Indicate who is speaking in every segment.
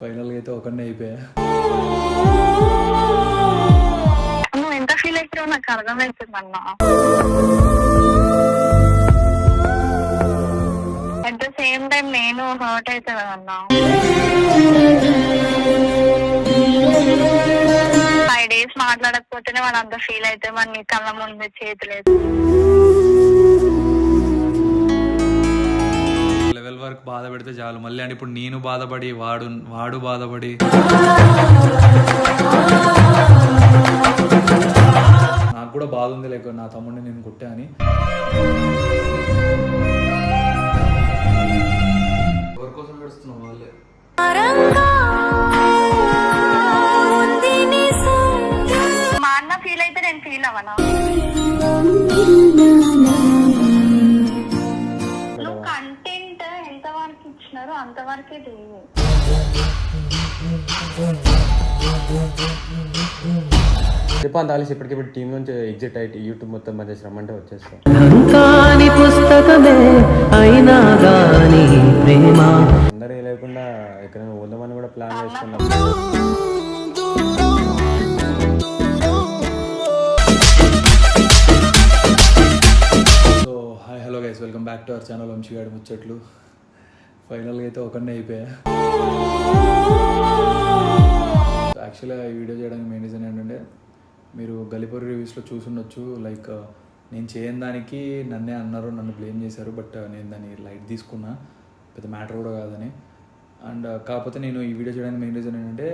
Speaker 1: ఫైనల్గా అయితే ఒకనే అయిపోయా.
Speaker 2: నువ్వు ఎంత ఫీల్ అవుతావు నాకు అర్థమవుతుంది అట్ ద సేమ్ టైం నేను హర్ట్ అవుతుంది అన్నా ఫైవ్ డేస్ మాట్లాడకపోతేనే వాళ్ళు అంత ఫీల్ అయితే మన నీ కళ్ళ ముందు చేతులేదు
Speaker 1: లెవెల్ వరకు బాధ పెడితే చాలు. మళ్ళీ అంటే ఇప్పుడు నేను బాధపడి వాడు వాడు బాధపడి. నాకు కూడా బాధ ఉంది లేక నా తమ్ముడిని నేను కొట్టా అని. ఎవరి కోసం వాళ్ళే
Speaker 2: మా అన్న ఫీల్ అయితే నేను ఫీల్ అవ్వనా? అంతవరకే
Speaker 3: ఆలిసి ఇప్పటికిప్పుడు టీం నుంచి ఎగ్జిట్ అయ్యి యూట్యూబ్ మొత్తం వచ్చేస్తాం.
Speaker 4: పుస్తకమే అయినా గాని ప్రేమ.
Speaker 3: అందరూ లేకుండా ఎక్కడైనా పోదామని కూడా ప్లాన్ చేసుకున్నాం.
Speaker 1: So hi hello guys welcome back to our channel వంశీగాడి ముచ్చట్లు ఫైనల్గా అయితే ఒకరిని అయిపోయా. యాక్చువల్గా ఈ వీడియో చేయడానికి మెయిన్ రీజన్ ఏంటంటే మీరు గలిపూర్ రివ్యూస్లో చూసుండొచ్చు. లైక్ నేను చేయని దానికి నన్నే అన్నారు నన్ను బ్లేమ్ చేశారు బట్ నేను దాన్ని లైట్ తీసుకున్నా. పెద్ద మ్యాటర్ కూడా కాదని. అండ్ uh, కాకపోతే నేను ఈ వీడియో చేయడానికి మెయిన్ రీజన్ ఏంటంటే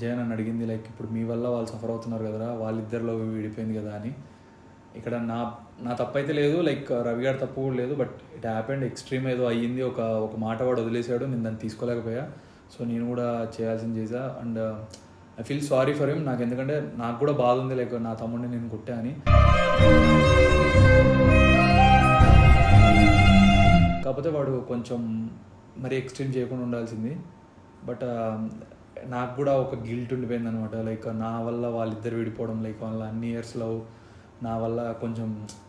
Speaker 1: జయన్ నన్ను అడిగింది లైక్ ఇప్పుడు మీ వల్ల వాళ్ళు సఫర్ అవుతున్నారు కదా వాళ్ళిద్దరిలో విడిపోయింది కదా అని. ఇక్కడ నా నా తప్పు అయితే లేదు లైక్ రవి గారి తప్పు కూడా లేదు బట్ ఇట్ హ్యాపెండ్ ఎక్స్ట్రీమ్ ఏదో అయ్యింది ఒక ఒక మాట వాడు వదిలేశాడు నేను దాన్ని తీసుకోలేకపోయా. సో నేను కూడా చేయాల్సింది చేసా and I feel sorry for him నాకు ఎందుకంటే నాకు కూడా బాధ ఉంది లైక్ నా తమ్ముడిని నేను కొట్టా అని. కాకపోతే వాడు కొంచెం మరి ఎక్స్ట్రీమ్ చేయకుండా ఉండాల్సింది. బట్ uh, నాకు కూడా ఒక గిల్ట్ ఉండిపోయింది అనమాట లైక్ నా వల్ల వాళ్ళిద్దరు విడిపోవడం లైక్ వాళ్ళ అన్ని ఇయర్స్ లవ్ నా వల్ల కొంచెం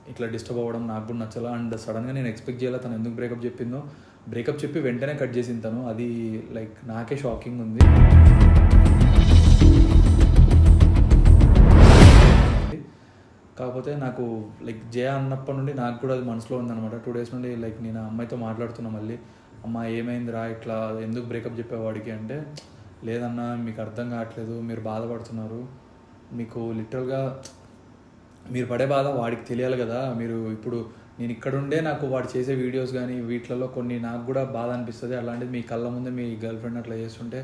Speaker 1: ఇట్లా డిస్టర్బ్ అవ్వడం నాకు కూడా నచ్చలా. అండ్ సడన్గా నేను ఎక్స్పెక్ట్ చేయాలి తను ఎందుకు బ్రేకప్ చెప్పిందో. బ్రేకప్ చెప్పి వెంటనే కట్ చేసింది తను. అది లైక్ నాకే షాకింగ్ ఉంది. కాకపోతే నాకు లైక్ జయ అన్నప్పటి నుండి నాకు కూడా అది మనసులో ఉందన్నమాట. టూ డేస్ నుండి లైక్ నేను ఆ అమ్మాయితో మాట్లాడుతున్నా మళ్ళీ. అమ్మ ఏమైంది రా ఇట్లా ఎందుకు బ్రేకప్ చెప్పేవాడికి? అంటే లేదన్నా మీకు అర్థం కావట్లేదు. మీరు బాధపడుతున్నారు. మీకు లిటరల్గా మీరు పడే బాధ వాడికి తెలియాలి కదా. మీరు ఇప్పుడు నేను ఇక్కడుండే నాకు వాడు చేసే వీడియోస్ కానీ వీటిలలో కొన్ని నాకు కూడా బాధ అనిపిస్తుంది. అలాంటిది మీ కళ్ళ ముందే మీ గర్ల్ ఫ్రెండ్ అట్లా చేస్తుంటే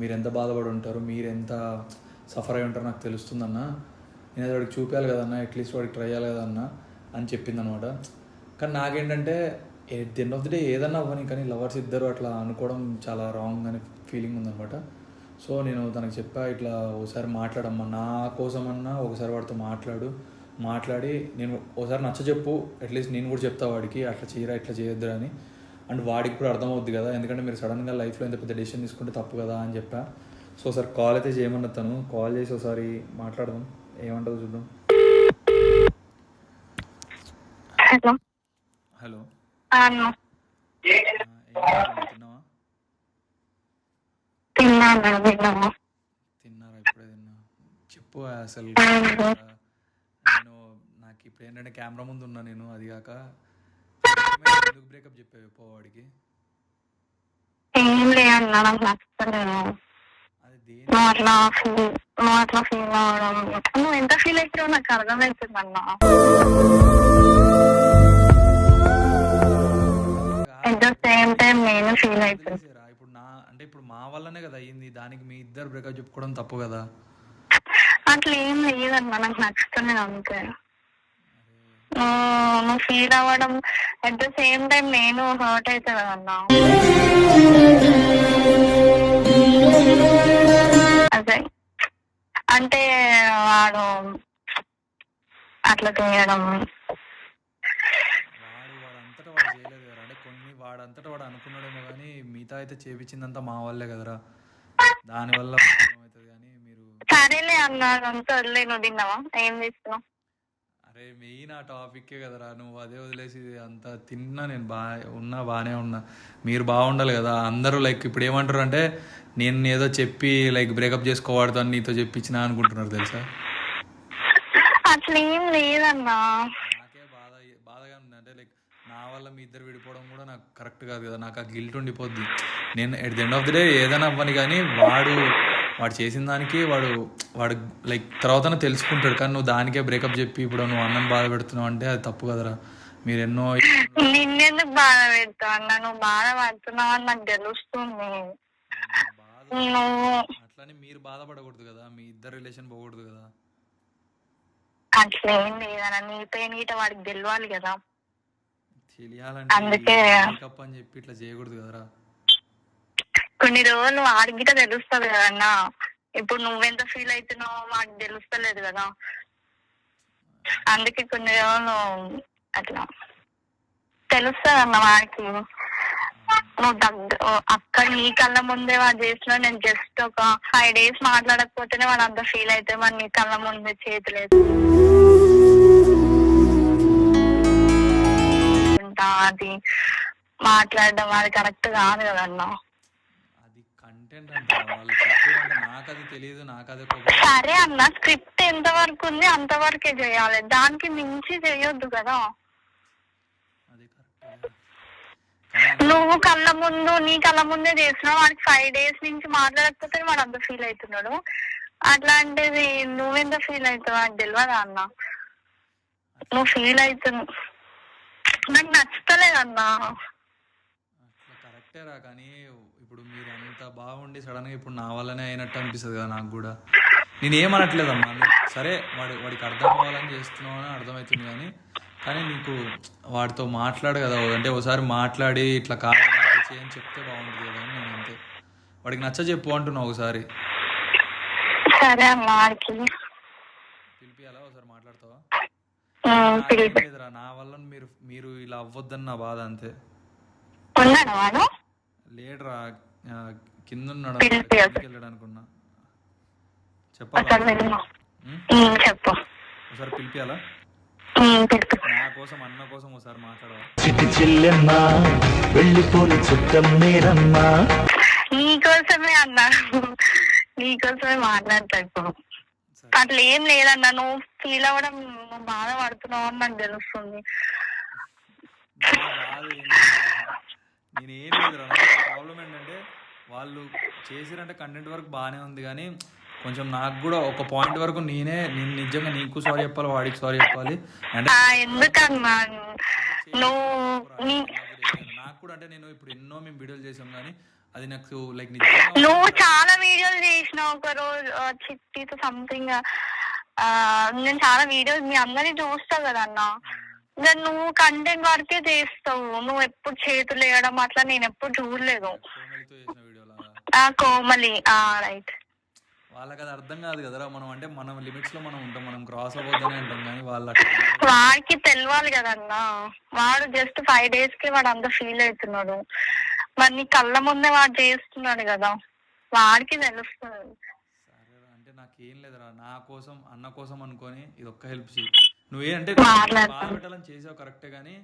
Speaker 1: మీరు ఎంత బాధపడి ఉంటారు? మీరు ఎంత సఫర్ అయి ఉంటారో నాకు తెలుస్తుందన్న. నేను అది వాడికి చూపించాలి కదన్నా అట్లీస్ట్ వాడికి ట్రై చేయాలి కదన్నా అని చెప్పింది అనమాట కానీ నాకేంటంటే at the end of the day ఏదన్నా అవ్వని కానీ లవర్స్ ఇద్దరు అట్లా అనుకోవడం చాలా రాంగ్ అనే ఫీలింగ్ ఉందనమాట సో నేను తనకు చెప్పా ఇట్లా ఒకసారి మాట్లాడమ్మా. నా కోసమన్నా ఒకసారి వాడితో మాట్లాడు. మాట్లాడి నేను ఒకసారి నచ్చ చెప్పు అట్లీస్ట్ నేను కూడా చెప్తా వాడికి అట్లా చేయరా ఇట్లా చేయొద్దురా అని. అండ్ వాడికి కూడా అర్థమవుద్ది కదా ఎందుకంటే మీరు సడన్గా లైఫ్లో ఎంత పెద్ద డెసిషన్ తీసుకుంటే తప్పు కదా అని చెప్పా. సో ఒకసారి కాల్ అయితే చేయమన్నా తను కాల్ చేసి ఒకసారి మాట్లాడదాం. ఏమంటుందో చూద్దాం.
Speaker 2: హలో.
Speaker 1: హలో. తిన్నారా? ఇప్పుడే తిన్నా. చెప్పు అసలు. ఇప్పుడు ఏంటంటే కెమెరా ముందు ఉన్నా నేను అది కాక ఎందుకు బ్రేకప్ చెప్పావు పోవాడికి
Speaker 2: నువ్వు ఎంత ఫీల్ అవుతావో నాకు అర్థమవుతుంది అన్న. అట్ ద సేమ్ టైం నేను ఫీల్ అవుతుంది
Speaker 1: ఇప్పుడు నా అంటే ఇప్పుడు మా వల్లనే కదా అయ్యింది. దానికి మీ ఇద్దరు బ్రేకప్ చెప్పుకోవడం తప్పు కదా?
Speaker 2: అట్లా ఏం లేదన్న నాకు నచ్చుతుంది అంతే ఫీల్ అవ్వడం. అట్ ద సేమ్ టైం నేను హర్ట్ అవుతుంది అన్నా. అదే. అంటే వాడు అట్లా చేయడం.
Speaker 1: వాడు వాడంతటా వాడు అనుకున్నాడేమో కానీ మిగతా అయితే చేపించిందంతా మా వల్లే కదరా. దానివల్ల ప్రాబ్లం అవుతుంది కానీ మీరు
Speaker 2: సరేలే అన్నా అంతా వదిలే నువ్వు తిన్నావా? ఏం చేస్తున్నావు?
Speaker 1: అరే మెయిన్ ఆ టాపిక్కే కదరా. నువ్వు అదే వదిలేసి అంత తిన్నా నేను బాగా ఉన్నా బాగానే ఉన్నా. మీరు బాగుండాలి కదా. అందరూ లైక్ ఇప్పుడు ఏమంటారు అంటే నేను ఏదో చెప్పి లైక్ బ్రేకప్ చేసుకోవాడుతాను నీతో చెప్పించిన అనుకుంటున్నారు తెలుసా?
Speaker 2: అట్లా ఏం లేదన్నా.
Speaker 1: నాకే బాధ బాధగా ఉంది. అంటే లైక్ నా వల్ల మీ ఇద్దరు విడిపోవడం కూడా నాకు కరెక్ట్ కాదు కదా. నాకు ఆ గిల్ట్ ఉండిపోద్ది. నేను at the end of the day ఏదైనా అవ్వని కానీ వాడు వాడు చేసిన దానికి వాడు వాడు లైక్ తర్వాత తెలుసుకుంటాడు. కానీ నువ్వు దానికే బ్రేకప్ చెప్పి ఇప్పుడు నువ్వు అన్నం బాధ పెడుతున్నావు అంటే అది తప్పు కదరా. మీరు ఎన్నో
Speaker 2: నిన్నెందుకు బాధ పెడతా అన్న? నువ్వు బాధ పడుతున్నావు అని నాకు తెలుస్తుంది.
Speaker 1: అట్లని మీరు బాధపడకూడదు కదా. మీ ఇద్దరు రిలేషన్ పోకూడదు కదా.
Speaker 2: అట్లా ఏం లేదన్న. నీ పెయిన్ గీట వాడికి తెలియాలి కదా.
Speaker 1: తెలియాలంటే అని చెప్పి ఇట్లా చేయకూడదు కదరా.
Speaker 2: కొన్ని రోజులు నువ్వు గిట్ట తెలుస్తుంది కదన్నా. ఇప్పుడు నువ్వెంత ఫీల్ అవుతున్నావో మాకు తెలుస్తలేదు కదా. అందుకే కొన్ని రోజులు అట్లా తెలుస్తుంది అన్న వాడికి. నువ్వు దగ్గ అక్కడ నీ కళ్ళ ముందే వాడు చేసిన నేను జస్ట్ ఒక ఫైవ్ డేస్ మాట్లాడకపోతేనే వాడు అంత ఫీల్ అయితే మరి నీ కళ్ళ ముందే చేతులేదు అది. మాట్లాడడం అది కరెక్ట్ కాదు కదన్నా.
Speaker 1: కంటెంట్ అంటే వాళ్ళు చెప్పారంటే నాకు అది తెలియదు నాకు అది ఒక
Speaker 2: సరే అన్న స్క్రిప్ట్ ఎంత వరకు ఉంది అంతవరకే చేయాలి. దానికి మించి చేయొద్దు కదా. నువ్వు కళ్ళ ముందు నీ కళ్ళ ముందే చేస్తున్నావు. వాడికి ఫైవ్ డేస్ నుంచి మాట్లాడకపోతే వాడు అంత ఫీల్ అవుతున్నాడు. అట్లాంటిది నువ్వెంత ఫీల్ అవుతావు నాకు తెలియదా అన్న? నువ్వు ఫీల్ అవుతున్నావు. నాకు నచ్చుతలేదు అన్నా.
Speaker 1: అట్లా కరెక్టే రా కానీ ఇప్పుడు మీరు అంత బాగుండి సడన్గా ఇప్పుడు నా వల్లనే అయినట్టు అనిపిస్తుంది కదా నాకు కూడా. నేను ఏమనట్లేదమ్మా సరే వాడి వాడికి అర్థం అవ్వాలని చేస్తున్నావు అని అర్థమవుతుంది కానీ కానీ నీకు వాడితో మాట్లాడు కదా అంటే ఒకసారి మాట్లాడి ఇట్లా కాదు చేయని చెప్తే బాగుంటుంది కదా అని నేను అంతే వాడికి నచ్చ చెప్పు అంటున్నావు ఒకసారి.
Speaker 2: సరే వాడికి.
Speaker 1: పిలిపియాలా ఒకసారి మాట్లాడతావా?
Speaker 2: పిలిపి.
Speaker 1: లేదురా నా వల్ల మీరు మీరు ఇలా అవ్వద్దని నా బాధ అంతే.
Speaker 2: ఉన్నాడు వాడు?
Speaker 1: లేడురా కింద ఉన్నాడు వెళ్ళాడు అనుకున్నా చెప్పాలా?
Speaker 2: చెప్పు.
Speaker 1: ఒకసారి పిలిపియాలా? నా కోసం అన్న కోసం ఒకసారి మాట్లాడవా?
Speaker 5: చిటి చెల్లెమ్మా వెళ్ళిపోని చుట్టం మీరమ్మా
Speaker 2: నీకోసమే అన్నా. నీకోసమే మాట్లాడతా ఇప్పుడు.
Speaker 1: సరే.
Speaker 2: అట్లా ఏం లేదన్నా నువ్వు ఫీల్ అవ్వడం నువ్వు బాధపడుతున్నావు అని నాకు తెలుస్తుంది.
Speaker 1: నా బాధ ఏం లేదు. నేనేం లేదురా ప్రాబ్లం ఏంటంటే వాళ్ళు చేసిరంటే కంటెంట్ వరకు బాగానే ఉంది కానీ కొంచెం నాకు కూడా ఒక పాయింట్ వరకు నేనే నేను నిజంగా నీకు సారీ చెప్పాలి వాడికి సారీ చెప్పాలి. అంటే
Speaker 2: ఎందుకన్నా నువ్వు
Speaker 1: నాకు కూడా అంటే నేను ఇప్పుడు ఎన్నో మేము వీడియోలు చేసాం కానీ అది నాకు లైక్
Speaker 2: నువ్వు చాలా వీడియోలు చేసినావు ఒక రోజు చిట్టితో సంథింగ్ నేను చాలా వీడియోస్ మీ అందరినీ చూస్తా కదన్నా. నువ్వు కంటెంట్ వరకే చేస్తావు. నువ్వు ఎప్పుడు చేతులు వేయడం అట్లా నేను ఎప్పుడు చూడలేదు. ఆ కోమలి. ఆ రైట్
Speaker 1: వాళ్ళకి అది అర్థం కాదు కదరా మనం. అంటే మనం లిమిట్స్లో మనం ఉంటాం. మనం క్రాస్ అవ్వద్దనే అంటాం కానీ వాళ్ళు.
Speaker 2: వాడికి తెలియాలి కదన్నా. వాడు జస్ట్ ఫైవ్ డేస్కి వాడు అంత ఫీల్ అవుతున్నాడు. మరి నీ కళ్ళ ముందే వాడు చేస్తున్నాడు కదా. వాడికి తెలుస్తుంది.
Speaker 1: అంటే నాకేం లేదురా. నా కోసం అన్న కోసం అనుకొని ఇది ఒక్క హెల్ప్ చేయి. నువ్వేంటే
Speaker 2: మాట్లాడతాను.
Speaker 1: బాధ పెట్టాలని చేసావు కరెక్టే కానీ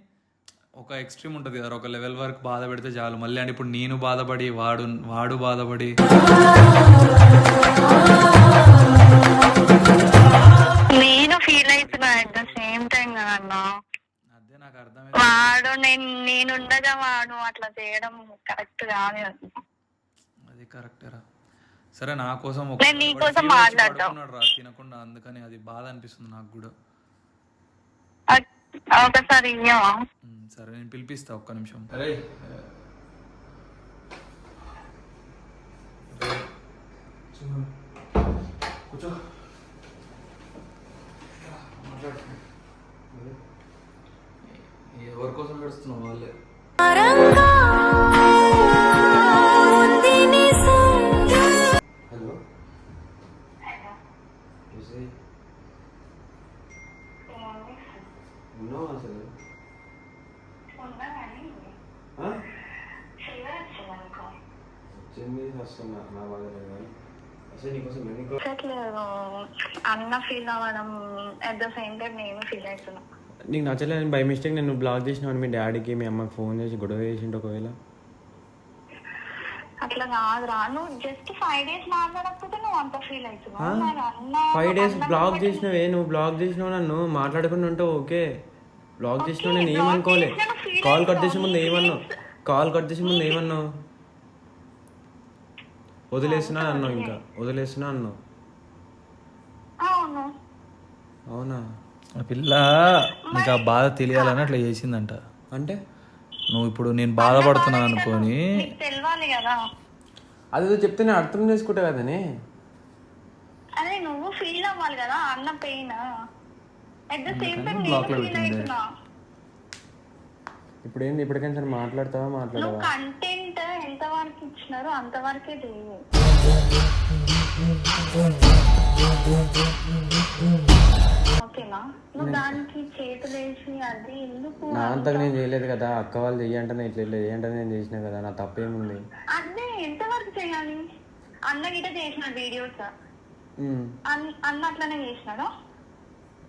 Speaker 1: ఒక ఎక్స్ట్రీమ్ ఉంటుంది కదా ఒక లెవెల్ వరకు బాధ పెడితే చాలు. మళ్ళీ అంటే ఇప్పుడు నేను బాధపడి వాడు వాడు బాధపడి.
Speaker 2: నేను ఫీల్ అవుతున్నా అట్ ద సేమ్ టైం కదన్నా
Speaker 1: అదే నాకు అర్థమైంది.
Speaker 2: వాడు నేను నేనుండగా వాడు అట్లా చేయడం కరెక్ట్ కాదు.
Speaker 1: అది కరెక్టేరా సరే నా కోసం ఒక
Speaker 2: నేను నీ కోసం
Speaker 1: fever వచ్చి
Speaker 2: మాట్లాడతా.
Speaker 1: పడుకున్నాడు రా తినకుండా. అందుకని అది బాధ అనిపిస్తుంది నాకు కూడా.
Speaker 2: ఒకసారి ఇయ్యవా
Speaker 1: సరే నేను పిలిపిస్తా ఒక్క నిమిషం. అరే
Speaker 3: అసలు నా బాధ కానీ
Speaker 2: అన్న ఫీల్ అవ్వడం అట్ ద సేమ్ టైం నేను ఫీల్ అవుతున్నా
Speaker 3: నీకు నచ్చలేదు బై మిస్టేక్ నేను బ్లాక్ చేసినావు మీ డాడీకి మీ అమ్మకి ఫోన్ చేసి గొడవ చేసిండు ఒకవేళ.
Speaker 2: అట్లా కాదురా నువ్వు జస్ట్ ఫైవ్ డేస్ మాట్లాడకపోతే నువ్వు అంత ఫీల్ అవుతున్నావు. మరి అన్న
Speaker 3: ఫైవ్ డేస్ బ్లాక్ చేసినవే నువ్వు బ్లాక్ చేసినావు నన్ను మాట్లాడకుండా ఉంటావు ఓకే. బ్లాక్ చేసినావు నేను ఏమనుకోలే.
Speaker 2: చేసినా
Speaker 3: కాల్ కట్. చేసే ముందు ఏమన్నావు? కాల్ కట్ చేసే ముందు ఏమన్నావు? వదిలేస్తున్నా అన్నావు ఇంకా. వదిలేస్తున్నా అన్నావు.
Speaker 2: అవును.
Speaker 1: ఆ పిల్ల నీకు ఆ బాధ తెలియాలని అట్లా చేసిందంట.
Speaker 3: అంటే?
Speaker 1: నువ్వు ఇప్పుడు నేను బాధపడుతున్నాను అనుకొని
Speaker 2: కదా.
Speaker 3: అదేదో చెప్తే నేను అర్థం చేసుకుంటా కదనే
Speaker 2: అదే నువ్వు ఫీల్ అవ్వాలి కదా అన్న pain at the same time
Speaker 1: block లో
Speaker 2: నేను ఫీల్
Speaker 1: పెట్టింది.
Speaker 2: అవుతున్నా.
Speaker 3: ఇప్పుడు ఏంది ఇప్పటికైనా సరే మాట్లాడతావా?
Speaker 2: నువ్వు
Speaker 3: మాట్లాడవా
Speaker 2: కంటెంట్ ఎంత వరకు ఇచ్చినారో అంతవరకే చెయ్యి ఓకేనా? నువ్వు దానికి చేతులేసి అది ఎందుకు
Speaker 3: నా అంతగా నేను చేయలేదు కదా అక్క వాళ్ళు చెయ్యంటే ఇట్లా ఇట్లా చెయ్యంటే నేను చేసిన కదా నా తప్పేముంది?
Speaker 2: అదే ఎంతవరకు చేయాలి? అన్న గిట చేసిన వీడియోస్?
Speaker 3: ఉమ్.
Speaker 2: అన్న అట్లనే చేసినాడు?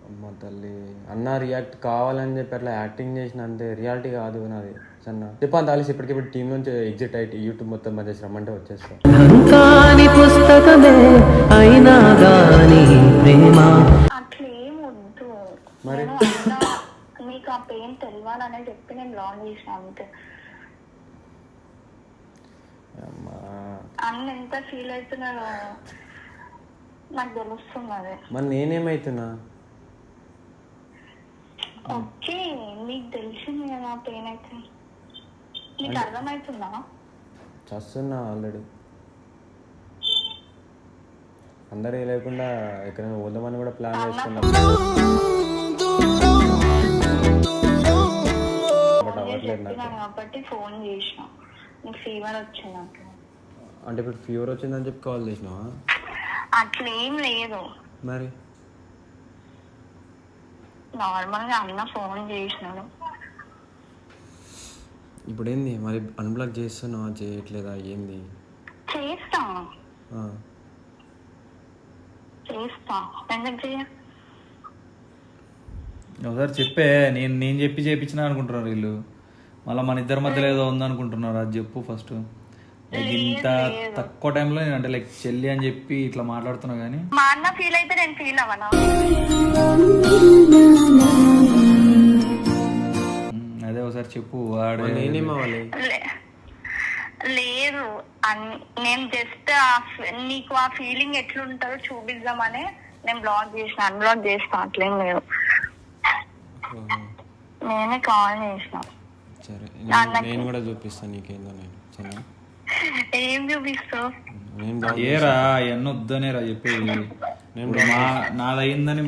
Speaker 3: అమ్మ తల్లి అన్న రియాక్ట్ కావాలని చెప్పి అట్లా యాక్టింగ్ చేసిన అంతే రియాలిటీ కాదు నాది. సన్న. చెప్పాను తాలిసి ఇప్పటికిప్పుడు టీం నుంచి ఎగ్జిట్ అయ్యి యూట్యూబ్ మొత్తం మధ్య రమ్మంటే వచ్చేస్తా.
Speaker 4: పుస్తకమే అయినా గాని ప్రేమ.
Speaker 2: అట్లేం వద్దు.
Speaker 3: మరి?
Speaker 2: నీకు ఆ పెయిన్ తెలియాలనే చెప్పి నేను లాంగ్ చేసిన అంతే.
Speaker 3: అమ్మా.
Speaker 2: అన్న ఎంత ఫీల్ అవుతున్నారో నాకు తెలుస్తుంది అదే.
Speaker 3: మరి నేనేమైతున్నా?
Speaker 2: ఓకే నీకు తెలిసింది కదా పెయిన్ అయితే. నీకు అర్థమవుతుందా
Speaker 3: చస్తున్నా ఆల్రెడీ. అందరూ లేకుండా ఎక్కడైనా పోదామని కూడా ప్లాన్ చేసుకున్నా. బట్ అవ్వట్లేదు నాకు.
Speaker 2: చెప్పినా కాబట్టి ఫోన్ చేసిన. నీకు ఫీవర్ వచ్చిందంట
Speaker 3: అంటే ఇప్పుడు ఫీవర్ వచ్చిందని చెప్పి కాల్ చేసినావా?
Speaker 2: అట్లేం లేదు.
Speaker 3: మరి?
Speaker 2: నార్మల్గా అన్న ఫోన్ చేసినాడు.
Speaker 3: ఇప్పుడు ఏంది మరి అన్బ్లాక్ చేస్తున్నావా? చేయట్లేదా? ఏంది?
Speaker 2: చేస్తా.
Speaker 3: ఆ.
Speaker 2: చేస్తా. ఎందుకు చేయ?
Speaker 1: ఒకసారి చెప్పే. నేను నేను చెప్పి చేపించినా అనుకుంటున్నారు వీళ్ళు. మళ్ళీ మన ఇద్దరి మధ్యలో ఏదో ఉందనుకుంటున్నారు. అది చెప్పు ఫస్ట్ లైక్ ఇంత తక్కువ టైంలో నేను అంటే లైక్ చెల్లి అని చెప్పి ఇట్లా మాట్లాడుతున్నా కానీ
Speaker 2: మా అన్న ఫీల్ అయితే నేను ఫీల్ అవ్వనా?
Speaker 1: ఒకసారి చెప్పు వాడు
Speaker 3: నేనేం
Speaker 2: లేదు. నేను జస్ట్ నీకు ఆ ఫీలింగ్ ఎట్లుంటుందో చూపిద్దామనే నేను బ్లాక్ చేసిన అన్బ్లాక్ చేసిన అట్లేం లేదు. నేనే కాల్ చేసిన.
Speaker 3: సరే నేను- నేను కూడా చూపిస్తాను నీకేందో నేను సరేనా?
Speaker 2: ఏం చూపిస్తావు?
Speaker 3: నేను
Speaker 1: ఏరా ఎన్న వద్దనేరా చెప్పేది. ఇప్పుడు మా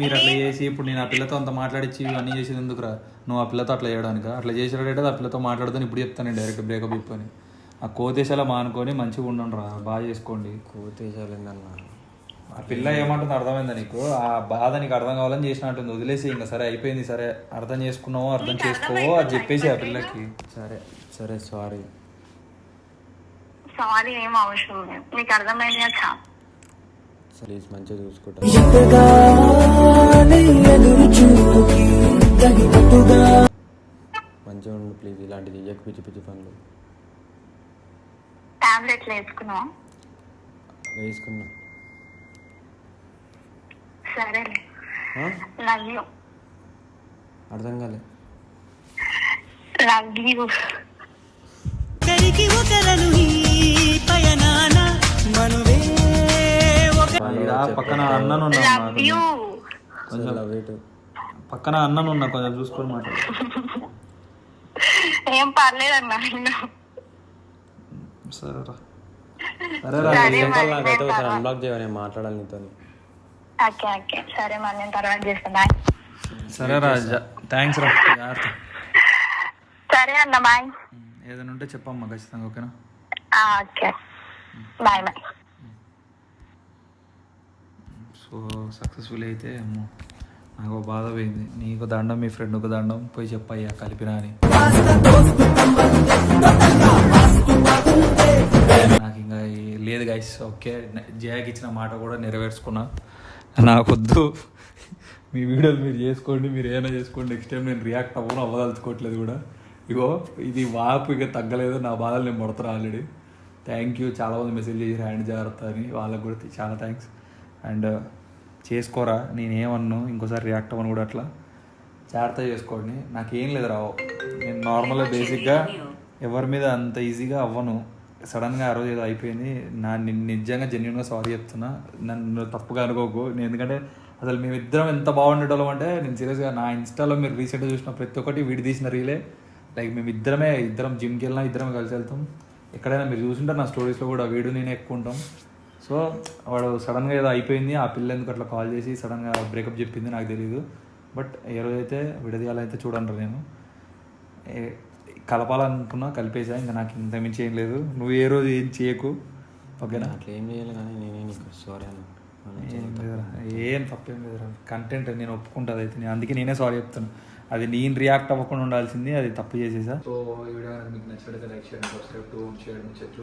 Speaker 1: మీరు అట్లా చేసి ఇప్పుడు నేను ఆ పిల్లతో అంత మాట్లాడించి ఇవన్నీ చేసేది ఎందుకురా? నువ్వు ఆ పిల్లతో అట్లా చేయడానికి? అట్లా చేసినట్టయితే ఆ పిల్లతో మాట్లాడుతాను ఇప్పుడు చెప్తాను డైరెక్ట్ బ్రేకప్ చెప్పని ఆ కోతేశాల మానుకొని మంచిగా ఉండండి రా బాగా చేసుకోండి.
Speaker 3: కోతేశాలు ఏందన్నా
Speaker 1: ఆ పిల్ల ఏమంటుందో అర్థమైందా నీకు? ఆ బాధ నీకు అర్థం కావాలని చేసినట్టుంది వదిలేసి ఇంకా సరే అయిపోయింది సరే అర్థం చేసుకున్నావో అర్థం చేసుకోవో అది చెప్పేసి ఆ పిల్లకి.
Speaker 3: సరే సరే సారీ.
Speaker 2: సారీ ఏం అవసరం లేదు. నీకు అర్థమైంది
Speaker 3: ప్లీజ్ మంచిగా చూసుకుంటా. మంచిగా ఉండు ప్లీజ్ ఇలాంటిది చెయ్యకు పిచ్చి పిచ్చి పనులు.
Speaker 2: టాబ్లెట్లు వేసుకున్నావా?
Speaker 3: వేసుకున్నా.
Speaker 2: సరేలే? లవ్ యూ
Speaker 3: అర్థం కాలే.
Speaker 2: లవ్ యూ
Speaker 6: ఒకరికి ఒకరను ఈ పయనాన మనువే ఒక
Speaker 1: ఈడ పక్కన అన్నను
Speaker 3: ఇటు.
Speaker 1: పక్కన అన్నను ఉన్నా కొంచెం చూసుకొని మాట్లాడు.
Speaker 2: ఏం
Speaker 1: సరేరా.
Speaker 2: సరే
Speaker 3: నాకైతే
Speaker 2: నేను
Speaker 3: ఒకసారి అన్బ్లాక్ చేయమని నేను మాట్లాడాలి నీతో
Speaker 2: ఓకే ఓకే. సరే మరి నేను తర్వాత చేస్తాను బాయ్.
Speaker 1: సరేరా థ్యాంక్స్ రా. జాగ్రత్త.
Speaker 2: సరే అన్న బాయ్.
Speaker 1: ఏదైనా ఉంటే చెప్పమ్మా ఖచ్చితంగా ఓకేనా?
Speaker 2: Okay. Bye bye.
Speaker 1: So successful అయితే అమ్మో. నాకు బాధ పోయింది. నీకు దండం మీ ఫ్రెండ్ ఒక దండం పోయి చెప్పయ్యా కలిపినా అని. నాకు ఇంకా లేదు గైస్ ఓకే. జయాకి ఇచ్చిన మాట కూడా నెరవేర్చుకున్నా. నాకొద్దు. మీ వీడియోలు మీరు చేసుకోండి మీరు ఏమైనా చేసుకోండి. నెక్స్ట్ టైం నేను రియాక్ట్ అవ్వను అవ్వదలుచుకోవట్లేదు కూడా. ఇగో ఇది వాపు ఇక తగ్గలేదు నా బాధలు నేను పడుతున్నా ఆల్రెడీ థ్యాంక్ యూ చాలామంది మెసేజ్ చేసి హ్యాండ్ జాగ్రత్త అని. వాళ్ళకి కూడా చాలా థ్యాంక్స్ అండ్ చేసుకోరా నేనేమన్ను ఇంకోసారి రియాక్ట్ అవ్వను కూడా అట్లా. జాగ్రత్త చేసుకోండి. నాకేం లేదు రావు. నేను నార్మల్గా బేసిక్గా ఎవరి మీద అంత ఈజీగా అవ్వను. సడన్గా ఆ రోజు ఏదో అయిపోయింది. నా నిజంగా జెన్యున్గా సారీ చెప్తున్నా. నన్ను తప్పుగా అనుకోకు. నేను ఎందుకంటే అసలు మేమిద్దరం ఎంత బాగుండేటోళ్ళం అంటే నేను సీరియస్గా నా ఇన్స్టాలో మీరు రీసెంట్గా చూసిన ప్రతి ఒక్కటి వీడి తీసిన రీలే. లైక్ మేము ఇద్దరమే ఇద్దరం జిమ్కి వెళ్ళినా ఇద్దరం కలిసి వెళ్తాం. ఎక్కడైనా మీరు చూసుంటారు నా స్టోరీస్లో కూడా వీడు నేను ఎక్కువ ఉంటాం. సో వాడు సడన్గా ఏదో అయిపోయింది ఆ పిల్ల ఎందుకు అట్లా కాల్ చేసి సడన్గా బ్రేకప్ చెప్పింది నాకు తెలియదు బట్ ఏ రోజైతే విడదీయాలైతే చూడండి నేను. ఏ- కలపాలనుకున్నా కలిపేసా ఇంకా నాకు ఇంత మించి ఏం లేదు. నువ్వు ఏ రోజు ఏం చేయకు ఓకేనా?
Speaker 3: అట్లా ఏం చేయాలి కానీ నేనే నీకు సారీ అన్న.
Speaker 1: ఏం లేదురా ఏం తప్పేం లేదురా. కంటెంట్ నేను ఒప్పుకుంటుంది అయితే నేను. అందుకే నేనే సారీ చెప్తాను అది నేను రియాక్ట్ అవ్వకుండా ఉండాల్సింది అది తప్పు చేసేసా. సో ఈ వీడియో మీకు నచ్చినట్లయితే లైక్ చేయండి సబ్స్క్రైబ్ టు షేర్ మీ చెట్లు.